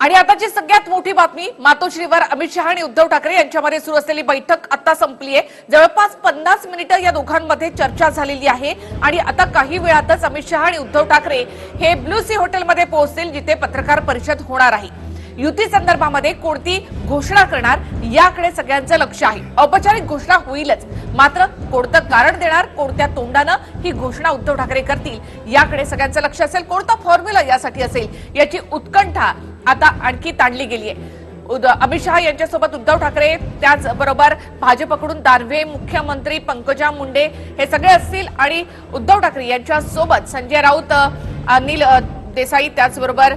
आणि आताची सगळ्यात मोठी बातमी मातोश्रीवर अमित शहा आणि उद्धव ठाकरे यांच्यामध्ये सुरू असलेली बैठक आता संपली आहे. जवळपास पन्नास मिनिटं या दोघांमध्ये चर्चा झालेली आहे. आणि आता काही वेळातच अमित शहा आणि उद्धव ठाकरे हे ब्लू सी हॉटेलमध्ये पोहोचतील जिथे पत्रकार परिषद होणार आहे. युती संदर्भामध्ये कोणती घोषणा करणार याकडे सगळ्यांचं लक्ष आहे. औपचारिक घोषणा होईलच. मात्र कोणतं कारण देणार कोणत्या तोंडानं ही घोषणा उद्धव ठाकरे करतील याकडे सगळ्यांचं लक्ष असेल कोणता फॉर्म्युला यासाठी असेल याची उत्कंठा आता आणखी ताणली गेली आहे उद- अमित शहा यांच्यासोबत उद्धव ठाकरे त्याचबरोबर भाजपकडून दानवे मुख्यमंत्री पंकजा मुंडे हे सगळे असतील आणि उद्धव ठाकरे यांच्यासोबत संजय राऊत अनिल देसाई त्याचबरोबर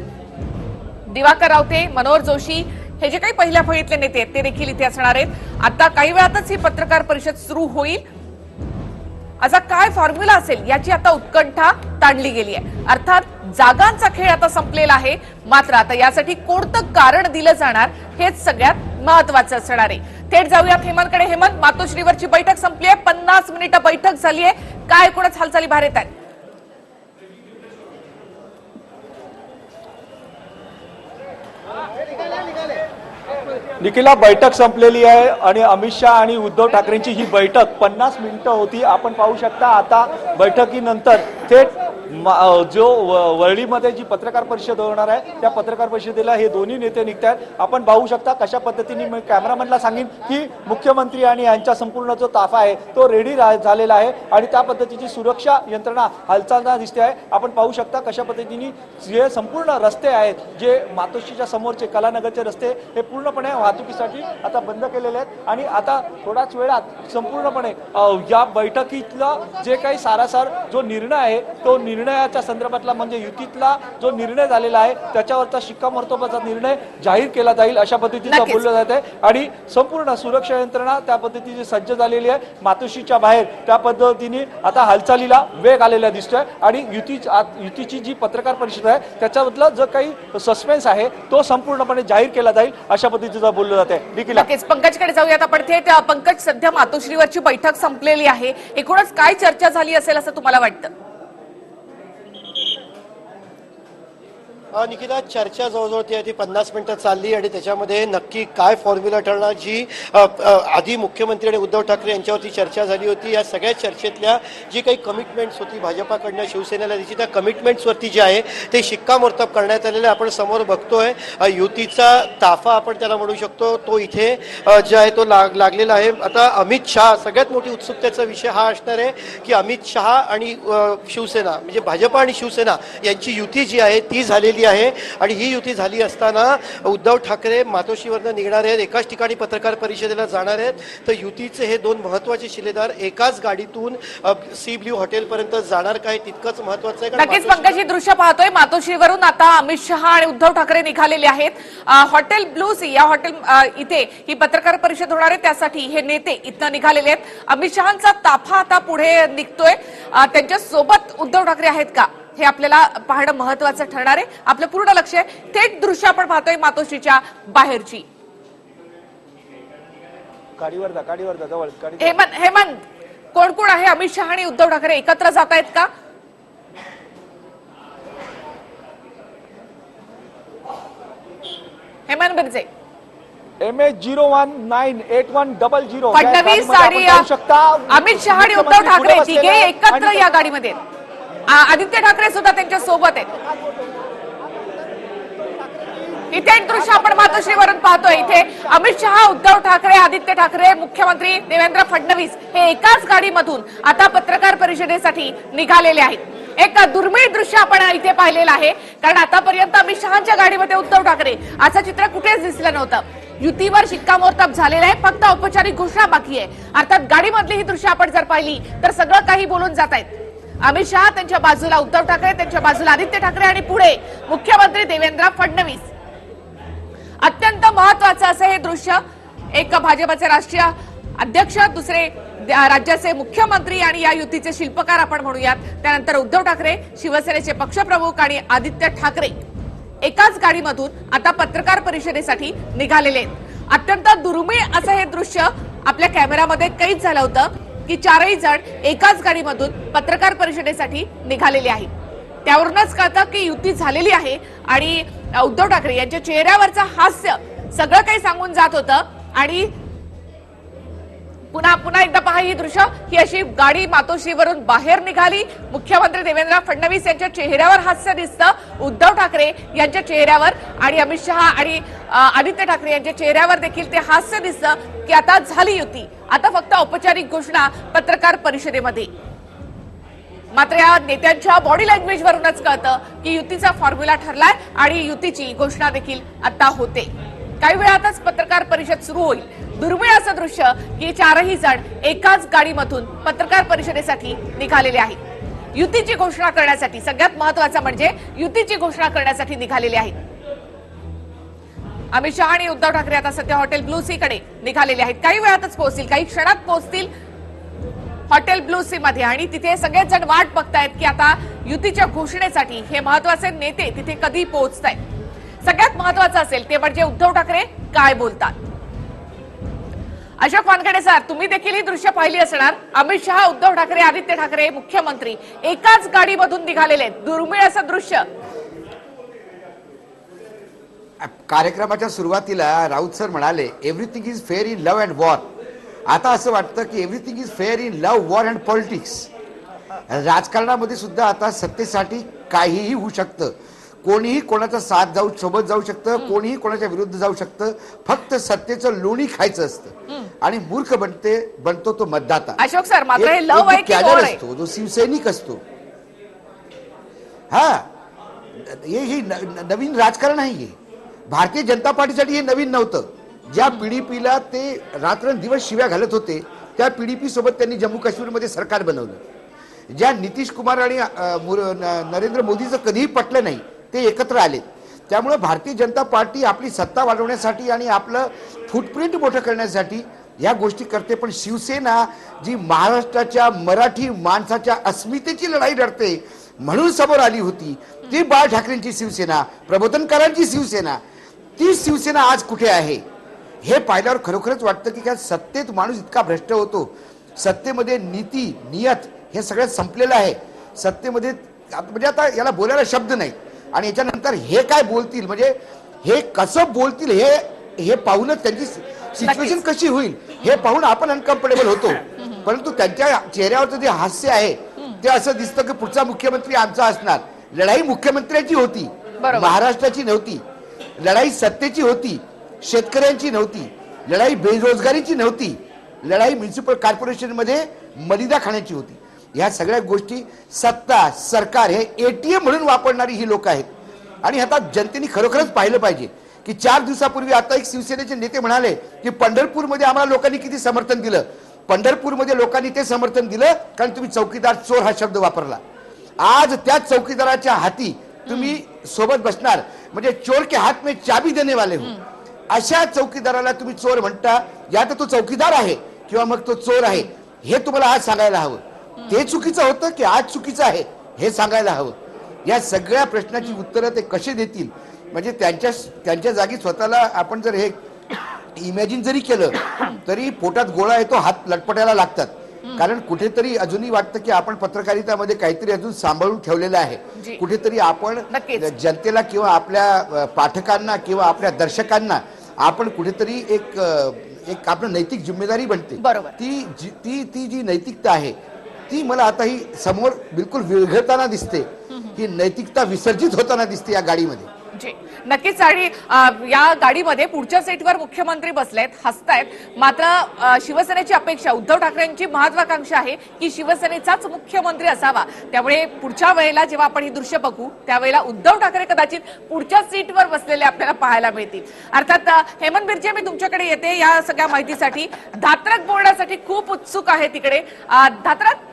दिवाकर रावते मनोहर जोशी हे जे काही पहिल्या फळीतले नेते आहेत ते देखील इथे असणार आहेत. आता काही वेळातच ही पत्रकार परिषद सुरू होईल. असा काय फॉर्म्युला असेल याची आता उत्कंठा ताणली गेली आहे. अर्थात जागांचा खेळ आता संपलेला आहे. मात्र आता यासाठी कोणतं कारण दिलं जाणार हेच सगळ्यात महत्वाचं असणार आहे. थेट जाऊयात हेमंतकडे. हेमंत मातोश्रीवरची बैठक संपली आहे. पन्नास मिनिटं बैठक झाली आहे. काय एकूणच हालचाली बाहेर येत आहेत? निखिला बैठक संपलेली आहे आणि अमित शहा आणि उद्धव ठाकरेंची ही बैठक पन्नास मिनिटं होती. आपण पाहू शकता आता बैठकीनंतर थेट जो व- वरळीमध्ये जी पत्रकार परिषद होणार आहे त्या पत्रकार परिषदेला हे दोन्ही नेते निघतात आपण पाहू शकता कशा पद्धतीने मी कॅमेरामॅनला सांगेन की मुख्यमंत्री आणि यांचा संपूर्ण जो ताफा आहे तो रेडी झालेला आहे आणि त्या पद्धतीची सुरक्षा यंत्रणा हालचालना दिसते आहे. आपण पाहू शकता कशा पद्धतीने जे संपूर्ण रस्ते आहेत जे मातोश्रीच्या समोरचे कलानगरचे रस्ते हे पूर्णपणे वाहतुकीसाठी आता बंद केलेले आहेत. आणि आता थोड्याच वेळात संपूर्णपणे या बैठकीतला जे काही सारासार जो निर्णय आहे तो निर्णयाच्या संदर्भातला म्हणजे युतीतला जो निर्णय झालेला आहे त्याच्यावरचा शिक्कामोर्तबाचा निर्णय जाहीर केला जाईल अशा पद्धतीचं. बोललं जात आहे आणि संपूर्ण सुरक्षा यंत्रणा त्या पद्धतीची सज्ज झालेली आहे. मातोश्रीच्या बाहेर त्या पद्धतीने आता हालचालीला वेग आलेला दिसतोय. आणि युती युतीची जी पत्रकार परिषद आहे त्याच्याबद्दल जो काही सस्पेन्स आहे तो संपूर्णपणे जाहीर केला जाईल अशा पद्धतीचं बोललं जात आहे नक्कीच. पंकजकडे जाऊयात आपण थेट पंकज सध्या मातोश्रीवरची बैठक संपलेली आहे. एकूणच काय चर्चा झाली असेल असं तुम्हाला वाटतं? निकिता चर्चा जवळजवळ ती आधी पन्नास मिनिटं चालली आणि त्याच्यामध्ये नक्की काय फॉर्म्युला ठरणार जी आधी मुख्यमंत्री आणि उद्धव ठाकरे यांच्यावरती चर्चा झाली होती. या सगळ्या चर्चेतल्या जी काही कमिटमेंट्स होती भाजपाकडनं शिवसेनेला त्याची त्या कमिटमेंट्सवरती जे आहे ते शिक्कामोर्तब करण्यात आलेलं आहे. आपण समोर बघतोय युतीचा ताफा आपण त्याला म्हणू शकतो. तो इथे जे आहे तो लाग लागलेला आहे. आता अमित शहा सगळ्यात मोठी उत्सुकतेचा विषय हा असणार आहे की अमित शहा आणि शिवसेना म्हणजे भाजपा आणि शिवसेना यांची युती जी आहे ती झालेली आहे आणि ही युती झाली असताना उद्धव ठाकरे मातोश्रीवरनं निघणार आहेत एकाच ठिकाणी पत्रकार परिषदेला जाणार आहेत. तर युतीचे हे दोन महत्त्वाचे शिलेदार एकाच गाडीतून सी ब्ल्यू हॉटेलपर्यंत जाणार काय तितकंच महत्वाचं आहे नक्कीच पंकज ही दृश्य पाहतोय. मातोश्रीवरून आता अमित शहा आणि उद्धव ठाकरे निघालेले आहेत. हॉटेल ब्लू सी या हॉटेल इथे ही पत्रकार परिषद होणार आहे. त्यासाठी हे नेते इथं निघालेले आहेत. अमित शहांचा ताफा आता पुढे निघतोय. त्यांच्यासोबत उद्धव ठाकरे आहेत का? हे आपल्याला पाहणं महत्वाचं ठरणार आहे. आपलं पूर्ण लक्ष आहे. थेट दृश्य आपण पाहतोय मातोश्रीच्या बाहेरची. हेमंत हेमंत कोण कोण आहे? अमित शहा आणि उद्धव ठाकरे एकत्र जात आहेत का? Hemant Birje M H zero one nine eight one double zero Fadnavis आणि अमित शहा आणि उद्धव ठाकरे तिघे एकत्र या गाडीमध्ये. आदित्य ठाकरे सुद्धा त्यांच्यासोबत आहेत. इथे एक दृश्य आपण मातोश्रीवरून पाहतोय. इथे अमित शहा उद्धव ठाकरे आदित्य ठाकरे मुख्यमंत्री देवेंद्र फडणवीस हे एकाच गाडीमधून आता पत्रकार परिषदेसाठी निघालेले आहेत. एक दुर्मिळ दृश्य आपण इथे पाहिलेलं आहे. कारण आतापर्यंत अमित शहाच्या गाडीमध्ये उद्धव ठाकरे असं चित्र कुठेच दिसलं नव्हतं. युतीवर शिक्कामोर्तब झालेला आहे. फक्त औपचारिक घोषणा बाकी आहे. अर्थात गाडीमधली ही दृश्य आपण जर पाहिली तर सगळं काही बोलून जात आहेत. अमित शहा त्यांच्या बाजूला उद्धव ठाकरे त्यांच्या बाजूला आदित्य ठाकरे आणि पुढे मुख्यमंत्री देवेंद्र फडणवीस. अत्यंत महत्वाचं असं हे दृश्य. एक भाजपचे राष्ट्रीय अध्यक्ष दुसरे राज्याचे मुख्यमंत्री आणि या युतीचे शिल्पकार आपण म्हणूयात. त्यानंतर उद्धव ठाकरे शिवसेनेचे पक्षप्रमुख आणि आदित्य ठाकरे एकाच गाडीमधून आता पत्रकार परिषदेसाठी निघालेले आहेत. अत्यंत दुर्मिळ असं हे दृश्य आपल्या कॅमेरामध्ये कैद झालं होतं. की चारही जण एकाच गाडीमधून पत्रकार परिषदेसाठी निघालेले आहेत. त्यावरूनच कळतं की युती झालेली आहे आणि उद्धव ठाकरे यांच्या चेहऱ्यावरचं हास्य सगळं काही सांगून जात होतं आणि पुन्हा पुन्हा एकदा पहा ही दृश्य. ही अशी गाडी मातोश्रीवरून बाहेर निघाली. मुख्यमंत्री देवेंद्र फडणवीस यांच्या चेहऱ्यावर हास्य दिसतं. उद्धव ठाकरे यांच्या चेहऱ्यावर आणि अमित शहा आणि आदित्य ठाकरे यांच्या चेहऱ्यावर देखील ते हास्य दिसतं की आता झाली युती. आता फक्त औपचारिक घोषणा पत्रकार परिषदेमध्ये. मात्र या नेत्यांच्या बॉडी लँग्वेज वरूनच कळतं की युतीचा फॉर्म्युला ठरलाय आणि युतीची घोषणा देखील आता होते. काही वेळातच पत्रकार परिषद सुरू होईल. दुर्मिळ असं दृश्य की चारही जण एकाच गाडीमधून पत्रकार परिषदेसाठी निघालेले आहेत. युतीची घोषणा करण्यासाठी सगळ्यात महत्वाचं म्हणजे युतीची घोषणा करण्यासाठी निघालेले आहेत. अमित शहा आणि उद्धव ठाकरे आता सध्या हॉटेल ब्लू सी कडे निघालेले आहेत. काही वेळातच पोहोचतील काही क्षणात पोहोचतील हॉटेल ब्लू सी मध्ये. आणि तिथे सगळेच जण वाट बघतायत की आता युतीच्या घोषणेसाठी हे महत्त्वाचे नेते तिथे कधी पोहोचतायत. सगळ्यात महत्वाचं असेल ते म्हणजे उद्धव ठाकरे काय बोलतात. अशोक वानखेडे सर तुम्ही देखील ही दृश्य पाहिली असणार. अमित शहा उद्धव ठाकरे आदित्य ठाकरे मुख्यमंत्री एकाच गाडीमधून निघालेले दुर्मिळ असं दृश्य. कार्यक्रमाच्या सुरुवातीला राऊत सर म्हणाले everything is fair in love and war आता असं वाटतं की everything is fair in love war and politics राजकारणामध्ये सुद्धा आता सत्तेसाठी काहीही होऊ शकतं. कोणीही कोणाचा साथ जाऊ सोबत जाऊ शकतं कोणीही कोणाच्या विरुद्ध जाऊ शकतं. फक्त सत्तेचं लोणी खायचं असतं. आणि मूर्ख बनते बनतो तो मतदाता. अशोक सर मात्र हे लव कॅडर असतो जो शिवसैनिक असतो. हा. हे हे नवीन राजकारण आहे हे. भारतीय जनता पार्टीसाठी हे नवीन नव्हतं. ज्या पीडीपीला ते रात्रंदिवस शिव्या घालत होते त्या पीडीपी सोबत त्यांनी जम्मू काश्मीरमध्ये सरकार बनवलं. ज्या नितीश कुमार आणि नरेंद्र मोदीचं कधीही पटलं नाही ते एकत्र आले. त्यामुळे भारतीय जनता पार्टी आपली सत्ता वाढवण्यासाठी आणि आपलं फुटप्रिंट मोठं करण्यासाठी या गोष्टी करते. पण शिवसेना जी महाराष्ट्राच्या मराठी माणसाच्या अस्मितेची लढाई लढते म्हणून समोर आली होती ती बाळ ठाकरेंची शिवसेना प्रबोधनकारांची शिवसेना ती शिवसेना आज कुठे आहे? हे पाहिल्यावर खरोखरच वाटतं की काय सत्तेत माणूस इतका भ्रष्ट होतो. सत्तेमध्ये नीती नियत हे सगळं संपलेलं आहे. सत्तेमध्ये आता- म्हणजे आता याला बोलायला शब्द नाही. आणि याच्यानंतर हे काय बोलतील? म्हणजे हे कसं बोलतील हे हे पाहूनच त्यांची सिच्युएशन कशी होईल? हे पाहून आपण अनकम्फर्टेबल होतो. परंतु त्यांच्या चेहऱ्यावरचं जे हास्य आहे ते असं दिसतं की पुढचा मुख्यमंत्री आमचा असणार. लढाई मुख्यमंत्र्याची होती. महाराष्ट्राची नव्हती. लढाई सत्तेची होती. शेतकऱ्यांची नव्हती. लढाई बेरोजगारीची नव्हती. लढाई म्युन्सिपल कॉर्पोरेशनमध्ये मलिदा खाण्याची होती. ह्या सगळ्या गोष्टी सत्ता सरकार हे एटीएम म्हणून वापरणारी ही लोक आहेत. आणि आता जनतेने खरोखरच पाहिलं पाहिजे की चार दिवसापूर्वी आता एक शिवसेनेचे नेते म्हणाले की पंढरपूरमध्ये आम्हाला लोकांनी किती समर्थन दिलं? पंढरपूरमध्ये लोकांनी ते समर्थन दिलं कारण तुम्ही चौकीदार चोर हा शब्द वापरला. आज त्या चौकीदाराच्या हाती तुम्ही सोबत बसणार. म्हणजे चोर के हात में चाबी देने वाले हो. अशा चौकीदाराला तुम्ही चोर म्हणता या तर तो चौकीदार आहे किंवा मग तो चोर आहे हे तुम्हाला आज सांगायला हवं. ते चुकीचं होतं की आज चुकीचं आहे हे सांगायला हवं या सगळ्या प्रश्नाची उत्तरं ते कसे देतील म्हणजे त्यांच्या त्यांच्या जागी स्वतःला आपण जर हे इमॅजिन जरी केलं तरी पोटात गोळा येतो हात लटपटायला लागतात कारण कुठेतरी अजूनही वाटतं की आपण पत्रकारितामध्ये काहीतरी अजून सांभाळून ठेवलेलं. आहे कुठेतरी आपण. जनतेला किंवा आपल्या पाठकांना किंवा आपल्या दर्शकांना आपण कुठेतरी एक एक आपलं नैतिक जिम्मेदारी बनते. ती जी- ती ती जी नैतिकता आहे ती मला आता ही समोर बिलकुल विरघळताना दिसते. ही नैतिकता विसर्जित होताना दिसते या गाडीमध्ये. नक्कीच. आणि या गाडीमध्ये पुढच्या सीटवर मुख्यमंत्री बसलेत हसतायत. मात्र शिवसेनेची अपेक्षा उद्धव ठाकरेंची महत्वाकांक्षा आहे की शिवसेनेचाच मुख्यमंत्री असावा. त्यामुळे पुढच्या वेळेला जेव्हा आपण ही दृश्य बघू त्यावेळेला उद्धव ठाकरे कदाचित पुढच्या सीटवर बसलेले आपल्याला पाहायला मिळतील. अर्थात हेमंत बिर्जे मी तुमच्याकडे येते या सगळ्या माहितीसाठी. धात्रक बोलण्यासाठी खूप उत्सुक आहे तिकडे. धात्रक?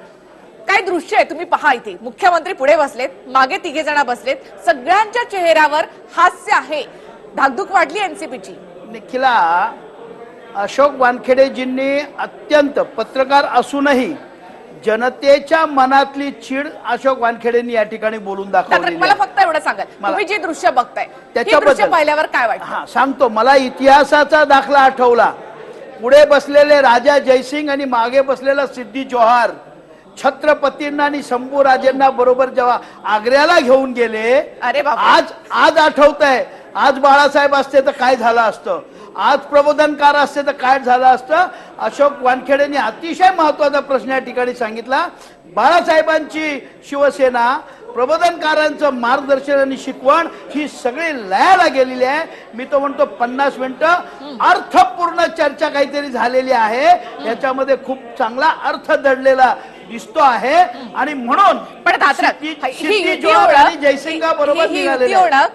काय दृश्य आहे तुम्ही पहा इथे. मुख्यमंत्री पुढे बसलेत मागे तिघे जण बसलेत. सगळ्यांच्या चेहऱ्यावर हास्य आहे. धाकधूक वाढली एनसीपीची निखिला अशोक वानखेडेजींनी अत्यंत पत्रकार असूनही जनतेच्या मनातली चीड अशोक वानखेडेंनी या ठिकाणी बोलून दाखवली मला फक्त एवढं सांगा. मला- तुम्ही जे दृश्य बघताय ते त्याच्याबद्दल- दृश्य पाहिल्यावर काय वाटतं? हा सांगतो. मला इतिहासाचा दाखला आठवला. पुढे बसलेले राजा जयसिंग आणि मागे बसलेला सिद्धी जोहार. छत्रपतींना आणि शंभूराजेंना बरोबर जेव्हा आग्र्याला घेऊन गेले अरे. आज आज आठवत आहे आज बाळासाहेब असते तर काय झालं असतं? आज प्रबोधनकार असते तर काय झालं असतं? अशोक वानखेडेंनी अतिशय महत्त्वाचा प्रश्न या ठिकाणी सांगितला. बाळासाहेबांची शिवसेना प्रबोधनकारांचं मार्गदर्शन आणि शिकवण ही सगळी लयाला गेलेली आहे. मी तो म्हणतो पन्नास मिनिटं. अर्थपूर्ण चर्चा काहीतरी झालेली आहे. याच्यामध्ये खूप चांगला अर्थ दडलेला दिसतो आहे. आणि म्हणून पण जयसिंगा बरोबर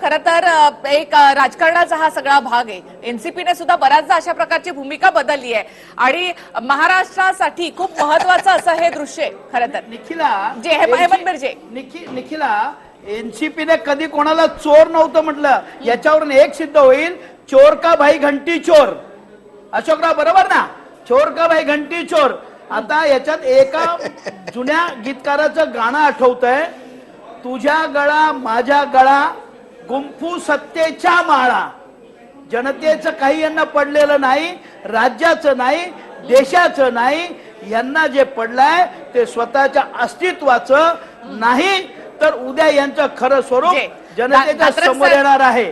खरं तर एक राजकारणाचा हा सगळा भाग आहे. एनसीपीने सुद्धा बऱ्याचदा अशा प्रकारची भूमिका बदलली आहे. आणि महाराष्ट्रासाठी खूप महत्वाचं असं हे दृश्य आहे खरं तर. निखिला जे हेम- हेमंत बिर्जे. निखि- निखिला एनसीपीने कधी कोणाला चोर नव्हतं म्हटलं. याच्यावरून एक सिद्ध होईल चोर का भाई घंटी चोर? अशोकराव बरोबर ना? चोर का भाई घंटी चोर? आता याच्यात एका जुन्या गीतकाराचं गाणं आठवतंय. तुझ्या गळा माझ्या गळा गुंफू सत्तेच्या माळा. जनतेचं काही यांना पडलेलं नाही राज्याचं नाही देशाचं नाही. यांना जे पडलंय ते स्वतःच्या अस्तित्वाचं नाही. तर उद्या यांचं खरं स्वरूप जनतेच्या समोर येणार आहे.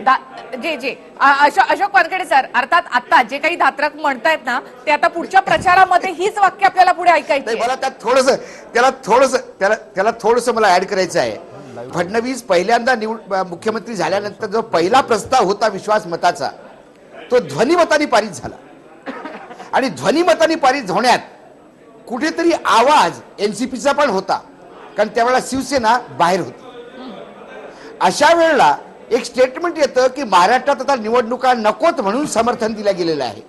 जे जे. अ- अशोक अशोक वानखेडे सर अर्थात आता जे काही धात्रक म्हणतायत ना ते आता पुढच्या प्रचारामध्ये हीच वाक्य आपल्याला पुढे ऐकायची. मला त्यात थोडस त्याला थोडस त्याला त्याला थोडस मला ऍड करायचं आहे. फडणवीस पहिल्यांदा निवड मुख्यमंत्री झाल्यानंतर जो पहिला प्रस्ताव होता विश्वास मताचा तो ध्वनिमताने पारित झाला. आणि ध्वनिमताने पारित होण्यात कुठेतरी आवाज एनसीपीचा पण होता. कारण त्यावेळेला शिवसेना बाहेर होती. अशा वेळेला एक स्टेटमेंट येतं की महाराष्ट्रात आता निवडणुका नकोत म्हणून समर्थन दिलं गेलेलं आहे.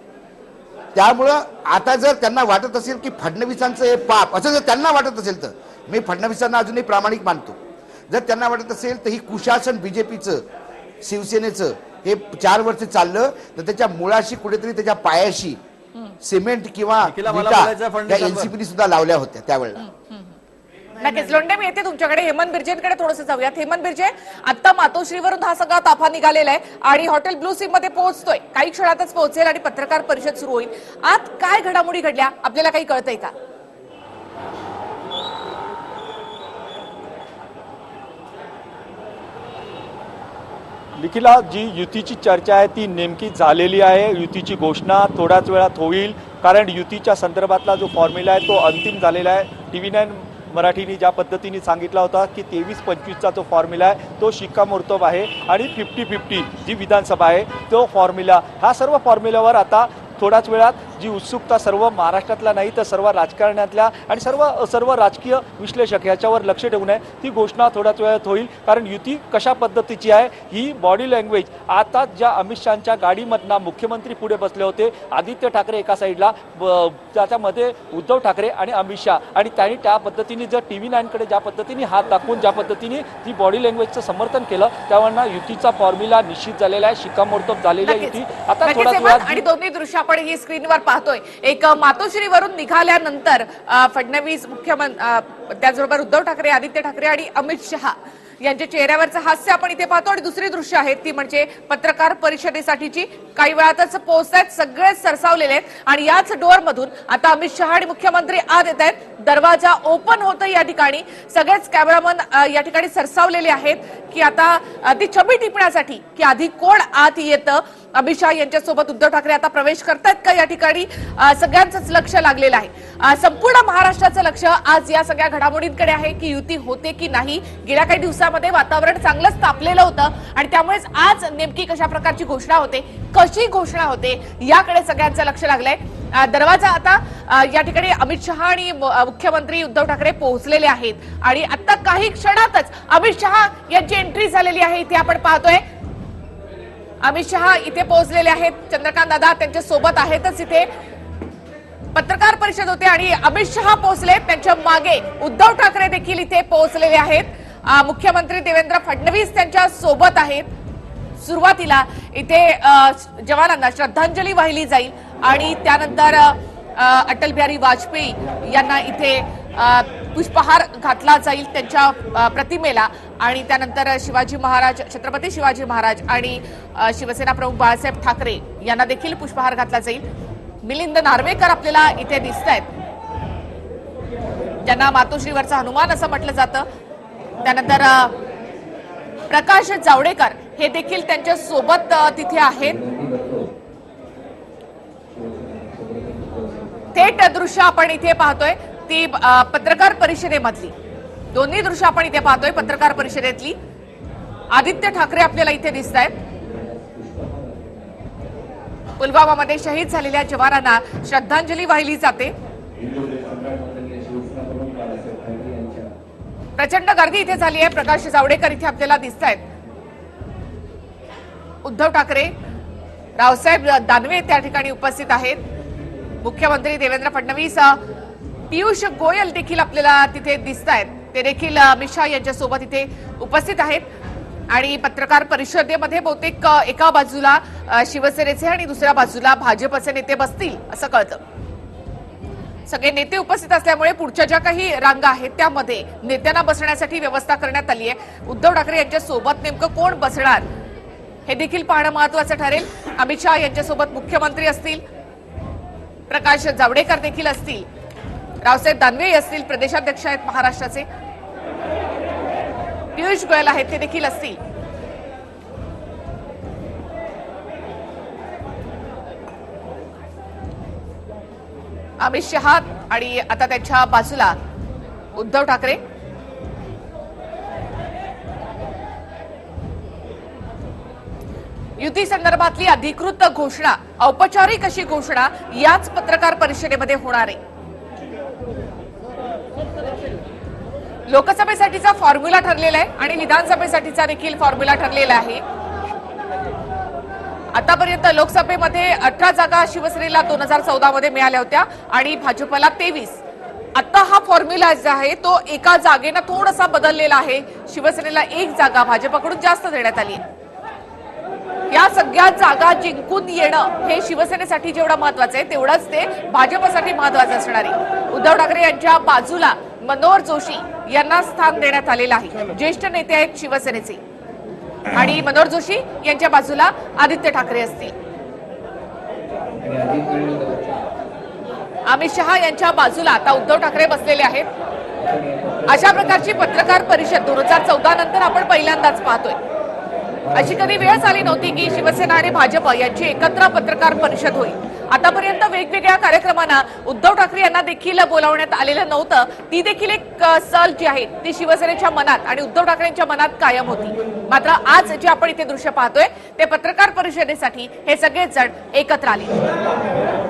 त्यामुळं आता जर त्यांना वाटत असेल की फडणवीसांचं हे पाप असं जर त्यांना वाटत असेल तर मी फडणवीसांना अजूनही प्रामाणिक मानतो. जर त्यांना वाटत असेल तर ही कुशासन बीजेपीचं शिवसेनेचं हे चार वर्ष चाललं तर त्याच्या मुळाशी कुठेतरी त्याच्या पायाशी सिमेंट किंवा. एनसीपीने सुद्धा लावल्या होत्या त्यावेळेला. नक्कीच लोंढे मी येते तुमच्याकडे. हेमंत बिर्जेंकडे थोडंसं जाऊयात. हेमंत बिर्जे आता मातोश्रीवरून हा सगळा ताफा निघालेला आहे आणि हॉटेल ब्लू सीममध्ये पोहोचतोय. काही क्षणातच पोहोचेल आणि पत्रकार परिषद सुरू होईल. आत काय घडामोडी घडल्या? आपल्याला काही कळतंय का? निखिला जी युतीची चर्चा आहे ती नेमकी झालेली आहे. युतीची घोषणा थोड्याच वेळात होईल. कारण युतीच्या संदर्भातला जो फॉर्म्युला आहे तो अंतिम झालेला आहे. टी व्ही नाईन मराठीने ज्या पद्धतीने सांगितला होता की तेवीस पंचवीसचा जो फॉर्म्युला आहे तो शिक्कामोर्तब आहे आणि फिफ्टी फिफ्टी जी विधानसभा आहे तो फॉर्म्युला हा सर्व फॉर्म्युल्यावर आता थोड्याच वेळात जी उत्सुकता सर्व महाराष्ट्रातला नाही तर सर्व राजकारणातल्या आणि सर्व सर्व राजकीय विश्लेषक याच्यावर लक्ष ठेवून आहे. ती घोषणा थोड्याच वेळात होईल. कारण युती कशा पद्धतीची आहे ही बॉडी लँग्वेज आता ज्या अमित शहाच्या गाडीमधनं मुख्यमंत्री पुढे बसले होते आदित्य ठाकरे एका साईडला त्याच्यामध्ये उद्धव ठाकरे आणि अमित शहा. आणि त्यांनी त्या पद्धतीने जर टी व्ही नाईनकडे ज्या पद्धतीने हात दाखवून ज्या पद्धतीने ती बॉडी लँग्वेजचं समर्थन केलं त्यामुळे युतीचा फॉर्म्युला निश्चित झालेला आहे. शिक्कामोर्तब झालेली आहे. युती. आता थोड्याच वेळात दोन्ही दृश्य आपण ही स्क्रीनवर पाहतोय. एक मातोश्रीवरून निघाल्यानंतर फडणवीस मुख्यमंत्री त्याचबरोबर उद्धव ठाकरे आदित्य ठाकरे आणि अमित शहा यांच्या चेहऱ्यावरचं हास्य आपण इथे पाहतो आणि दुसरी दृश्य आहेत ती म्हणजे पत्रकार परिषदेसाठीची. काही वेळातच पोहोचतायत सगळेच सरसावलेले आहेत. आणि याच डोअर मधून आता अमित शहा आणि मुख्यमंत्री आत येत आहेत. दरवाजा ओपन होतं या ठिकाणी. सगळेच कॅमेरामन या ठिकाणी सरसावलेले आहेत की आता ती छबी टिपण्यासाठी की आधी कोण आत येतं? अमित शहा यांच्यासोबत उद्धव ठाकरे आता प्रवेश करतायत का या ठिकाणी? सगळ्यांचंच लक्ष लागलेलं आहे. संपूर्ण महाराष्ट्राचं लक्ष आज या सगळ्या घडामोडींकडे आहे की युती होते की नाही? गेल्या काही दिवसामध्ये वातावरण चांगलंच तापलेलं होतं आणि त्यामुळेच आज नेमकी कशा प्रकारची घोषणा होते कशी घोषणा होते याकडे सगळ्यांचं लक्ष लागलंय. दरवाजा आता या ठिकाणी अमित शहा आणि मुख्यमंत्री उद्धव ठाकरे पोहोचलेले आहेत. आणि आता काही क्षणातच अमित शहा यांची एंट्री झालेली आहे. इथे आपण पाहतोय अमित शहा इथे पोहोचलेले आहेत. चंद्रकांत दादा त्यांच्यासोबत आहेतच इथे. पत्रकार परिषद होते आणि अमित शहा पोहोचले. त्यांच्या मागे उद्धव ठाकरे देखील इथे पोहोचलेले आहेत. मुख्यमंत्री देवेंद्र फडणवीस त्यांच्यासोबत आहेत. सुरुवातीला इथे जवानांना श्रद्धांजली वाहिली जाईल आणि त्यानंतर अटल बिहारी वाजपेयी यांना इथे पुष्पहार घातला जाईल. त्यांच्या प्रतिमेला आणि त्यानंतर शिवाजी महाराज छत्रपती शिवाजी महाराज आणि शिवसेना प्रमुख बाळासाहेब ठाकरे यांना देखील पुष्पहार घातला जाईल. मिलिंद नार्वेकर आपल्याला इथे दिसत आहेत ज्यांना मातोश्रीवरचा हनुमान असं म्हटलं जातं. त्यानंतर प्रकाश जावडेकर हे देखील त्यांच्यासोबत तिथे आहेत. थेट दृश्य आपण इथे पाहतोय. ती पत्रकार परिषदेमधली. दोन्ही दृश्य आपण इथे पाहतोय पत्रकार परिषदेतली. आदित्य ठाकरे आपल्याला इथे दिसत आहेत पुलवामामध्ये शहीद झालेल्या जवानांना श्रद्धांजली वाहिली जाते. प्रचंड गर्दी इथे झाली आहे. प्रकाश जावडेकर इथे आपल्याला दिसत आहेत उद्धव ठाकरे रावसाहेब दानवे त्या ठिकाणी उपस्थित आहेत. मुख्यमंत्री देवेंद्र फडणवीस पियुष गोयल देखील आपल्याला तिथे दिसत आहेत ते देखील अमित शहा यांच्यासोबत इथे उपस्थित आहेत. आणि पत्रकार परिषदेमध्ये बहुतेक एका बाजूला शिवसेनेचे आणि दुसऱ्या बाजूला भाजपचे नेते बसतील असं कळतं. सगळे नेते उपस्थित असल्यामुळे पुढच्या ज्या काही रांगा आहेत त्यामध्ये नेत्यांना बसण्यासाठी व्यवस्था करण्यात आली आहे. उद्धव ठाकरे यांच्या सोबत नेमकं कोण बसणार हे देखील पाहणं महत्वाचं ठरेल. अमित शहा यांच्यासोबत मुख्यमंत्री असतील प्रकाश जावडेकर देखील असतील. रावसाहेब दानवे असतील प्रदेशाध्यक्ष आहेत महाराष्ट्राचे. पियुष गोयल आहेत ते देखील असतील. अमित शहा आणि आता त्यांच्या बाजूला उद्धव ठाकरे. युती संदर्भातली अधिकृत घोषणा औपचारिक अशी घोषणा याच पत्रकार परिषदेमध्ये होणार आहे. लोकसभेसाठीचा फॉर्म्युला ठरलेला आहे आणि विधानसभेसाठीचा देखील फॉर्म्युला ठरलेला आहे. आतापर्यंत लोकसभेमध्ये अठरा जागा शिवसेनेला दोन हजार चौदामध्ये मिळाल्या होत्या आणि भाजपला तेवीस. आता हा फॉर्म्युला जो आहे तो एका जागेनं थोडासा बदललेला आहे. शिवसेनेला एक जागा भाजपकडून जास्त देण्यात आली. आहे या सगळ्या जागा जिंकून येणं हे शिवसेनेसाठी जेवढं महत्वाचं आहे तेवढंच ते भाजपसाठी महत्वाचं असणार आहे. उद्धव ठाकरे यांच्या बाजूला मनोहर जोशी यांना स्थान देण्यात आलेलं आहे. ज्येष्ठ नेते आहेत शिवसेनेचे. आणि मनोहर जोशी यांच्या बाजूला आदित्य ठाकरे असतील. अमित शहा यांच्या बाजूला आता उद्धव ठाकरे बसलेले आहेत. अशा प्रकारची पत्रकार परिषद दोन हजार चौदा नंतर आपण पहिल्यांदाच पाहतोय. अशी कधी वेळच आली नव्हती की शिवसेना आणि भाजप यांची एकत्र पत्रकार परिषद होईल. आतापर्यंत वेगवेगळ्या कार्यक्रमांना उद्धव ठाकरे यांना देखील बोलावण्यात आलेलं नव्हतं. ती देखील एक सल जी आहे ती शिवसेनेच्या मनात आणि उद्धव ठाकरेंच्या मनात कायम होती. मात्र आज जे आपण इथे दृश्य पाहतोय ते पत्रकार परिषदेसाठी हे सगळेच जण एकत्र आले.